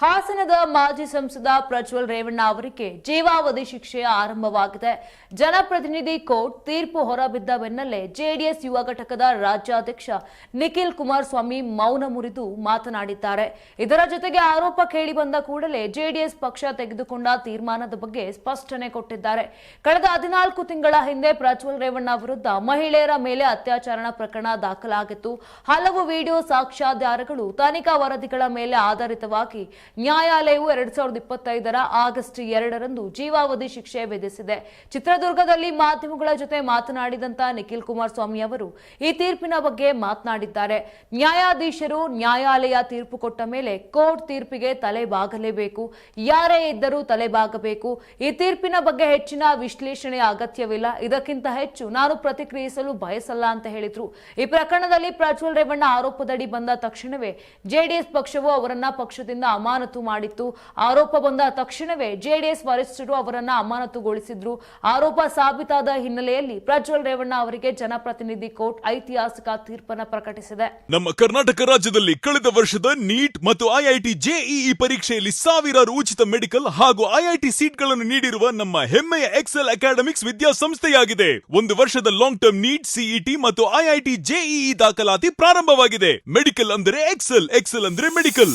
ಹಾಸನದ ಮಾಜಿ ಸಂಸದ ಪ್ರಜ್ವಲ್ ರೇವಣ್ಣ ಅವರಿಗೆ ಜೀವಾವಧಿ ಶಿಕ್ಷೆ ಆರಂಭವಾಗಿದೆ. ಜನಪ್ರತಿನಿಧಿ ಕೋರ್ಟ್ ತೀರ್ಪು ಹೊರಬಿದ್ದ ಬೆನ್ನಲ್ಲೇ ಜೆಡಿಎಸ್ ಯುವ ಘಟಕದ ರಾಜ್ಯಾಧ್ಯಕ್ಷ ನಿಖಿಲ್ ಕುಮಾರಸ್ವಾಮಿ ಮೌನ ಮುರಿದು ಮಾತನಾಡಿದ್ದಾರೆ. ಇದರ ಜೊತೆಗೆ ಆರೋಪ ಕೇಳಿ ಬಂದ ಕೂಡಲೇ ಜೆಡಿಎಸ್ ಪಕ್ಷ ತೆಗೆದುಕೊಂಡ ತೀರ್ಮಾನದ ಬಗ್ಗೆ ಸ್ಪಷ್ಟನೆ ಕೊಟ್ಟಿದ್ದಾರೆ. ಕಳೆದ ಹದಿನಾಲ್ಕು ತಿಂಗಳ ಹಿಂದೆ ಪ್ರಜ್ವಲ್ ರೇವಣ್ಣ ವಿರುದ್ಧ ಮಹಿಳೆಯರ ಮೇಲೆ ಅತ್ಯಾಚಾರಣ ಪ್ರಕರಣ ದಾಖಲಾಗಿತ್ತು. ಹಲವು ವಿಡಿಯೋ ಸಾಕ್ಷ್ಯಾಧಾರಗಳು, ತನಿಖಾ ವರದಿಗಳ ಮೇಲೆ ಆಧಾರಿತವಾಗಿ ನ್ಯಾಯಾಲಯವು ಎರಡ್ ಸಾವಿರದ ಇಪ್ಪತ್ತೈದರ ಆಗಸ್ಟ್ ಎರಡರಂದು ಜೀವಾವಧಿ ಶಿಕ್ಷೆ ವಿಧಿಸಿದೆ. ಚಿತ್ರದುರ್ಗದಲ್ಲಿ ಮಾಧ್ಯಮಗಳ ಜೊತೆ ಮಾತನಾಡಿದಂತ ನಿಖಿಲ್ ಕುಮಾರಸ್ವಾಮಿ ಅವರು ಈ ತೀರ್ಪಿನ ಬಗ್ಗೆ ಮಾತನಾಡಿದ್ದಾರೆ. ನ್ಯಾಯಾಧೀಶರು ನ್ಯಾಯಾಲಯ ತೀರ್ಪು ಕೊಟ್ಟ ಮೇಲೆ ಕೋರ್ಟ್ ತೀರ್ಪಿಗೆ ತಲೆ ಬಾಗಲೇಬೇಕು. ಯಾರೇ ಇದ್ದರೂ ತಲೆ ಬಾಗಬೇಕು. ಈ ತೀರ್ಪಿನ ಬಗ್ಗೆ ಹೆಚ್ಚಿನ ವಿಶ್ಲೇಷಣೆ ಅಗತ್ಯವಿಲ್ಲ. ಇದಕ್ಕಿಂತ ಹೆಚ್ಚು ನಾನು ಪ್ರತಿಕ್ರಿಯಿಸಲು ಬಯಸಲ್ಲ ಅಂತ ಹೇಳಿದ್ರು. ಈ ಪ್ರಕರಣದಲ್ಲಿ ಪ್ರಜ್ವಲ್ ರೇವಣ್ಣ ಆರೋಪದಡಿ ಬಂದ ತಕ್ಷಣವೇ ಜೆಡಿಎಸ್ ಪಕ್ಷವು ಅವರನ್ನ ಪಕ್ಷದಿಂದ ಅಮಾನತು ಮಾಡಿತ್ತು. ಆರೋಪ ಬಂದ ತಕ್ಷಣವೇ ಜೆಡಿಎಸ್ ವರಿಷ್ಠರು ಅವರನ್ನ ಅಮಾನತುಗೊಳಿಸಿದ್ರು. ಆರೋಪ ಸಾಬೀತಾದ ಹಿನ್ನೆಲೆಯಲ್ಲಿ ಪ್ರಜ್ವಲ್ ರೇವಣ್ಣ ಅವರಿಗೆ ಜನಪ್ರತಿನಿಧಿ ಕೋರ್ಟ್ ಐತಿಹಾಸಿಕ ತೀರ್ಪನ್ನ ಪ್ರಕಟಿಸಿದೆ. ನಮ್ಮ ಕರ್ನಾಟಕ ರಾಜ್ಯದಲ್ಲಿ ಕಳೆದ ವರ್ಷದ ನೀಟ್ ಮತ್ತು ಐಐಟಿ ಜೆಇಇ ಪರೀಕ್ಷೆಯಲ್ಲಿ ಸಾವಿರಾರು ಉಚಿತ ಮೆಡಿಕಲ್ ಹಾಗೂ ಐಐಟಿ ಸೀಟ್ಗಳನ್ನು ನೀಡಿರುವ ನಮ್ಮ ಹೆಮ್ಮೆಯ ಎಕ್ಸೆಲ್ ಅಕಾಡೆಮಿಕ್ಸ್ ವಿದ್ಯಾಸಂಸ್ಥೆಯಾಗಿದೆ. ಒಂದು ವರ್ಷದ ಲಾಂಗ್ ಟರ್ಮ್ ನೀಟ್, ಸಿಇಟಿ ಮತ್ತು ಐಐಟಿ ಜೆಇಇ ದಾಖಲಾತಿ ಪ್ರಾರಂಭವಾಗಿದೆ. ಮೆಡಿಕಲ್ ಅಂದರೆ ಎಕ್ಸೆಲ್ ಎಕ್ಸೆಲ್ ಅಂದ್ರೆ ಮೆಡಿಕಲ್.